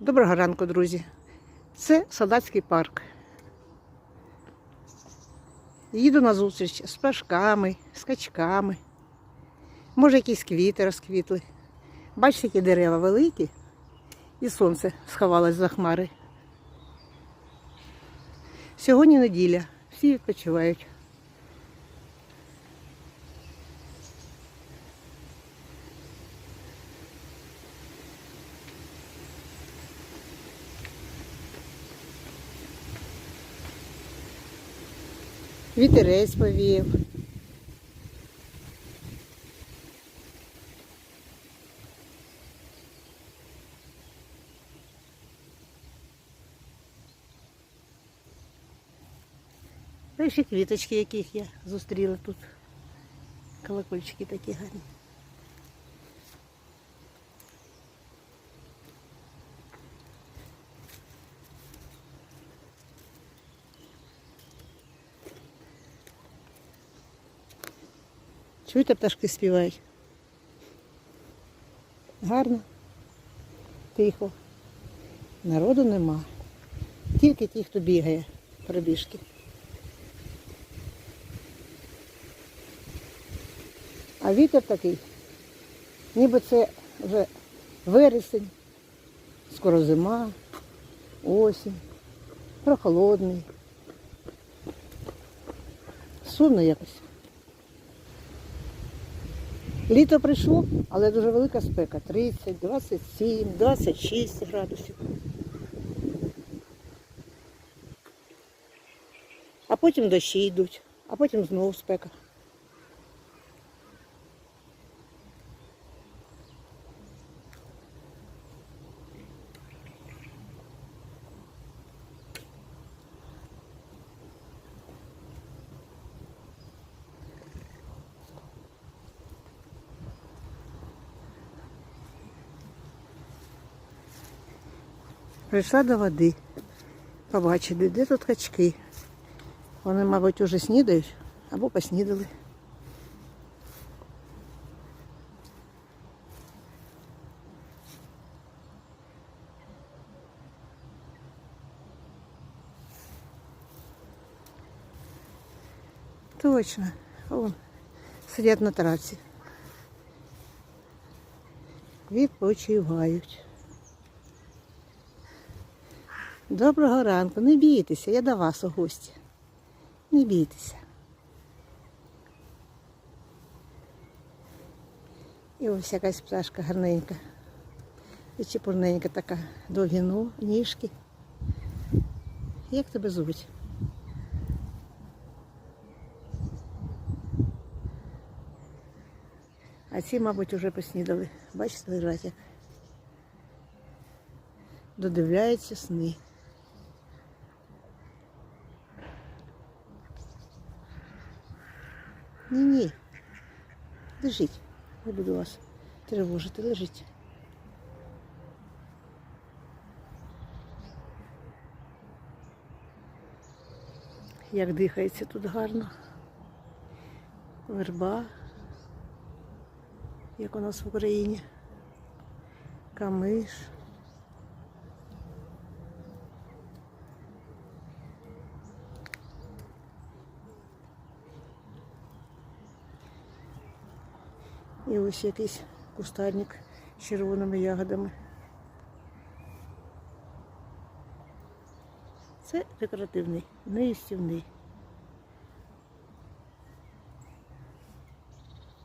Доброго ранку, друзі. Це Солдатський парк. Їду на зустріч з пташками, з качками. Може, якісь квіти розквітли. Бачите, які дерева великі, і сонце сховалось за хмари. Сьогодні неділя, всі відпочивають. Вітерець повіяв. Та ще квіточки, яких я зустріла тут. Колокольчики такі гарні. Чуєте, пташки співають? Гарно. Тихо. Народу нема. Тільки ті, хто бігає пробіжки. А вітер такий, ніби це вже вересень, скоро зима, осінь, прохолодний. Сумно якось. Літо прийшло, але дуже велика спека. 30, 27, 26 градусів. А потім дощі йдуть, а потім знову спека. Прийшла до води. Побачити, де тут качки. Вони, мабуть, уже снідають або поснідали. Точно. Вон, сидять на траці. Відпочивають. Доброго ранку, не бійтеся, я до вас у гості. Не бійтеся. І ось якась пташка гарненька. І чепурненька така, довгі ну, ніжки. Як тебе звуть? А ці, мабуть, уже поснідали. Бачите, лежать як. Додивляються сни. Ні-ні. Лежіть. Не буду вас тривожити. Лежіть. Як дихається тут гарно. Верба, як у нас в Україні. Камиш. І ось якийсь кустарник з червоними ягодами. Це декоративний, не їстівний.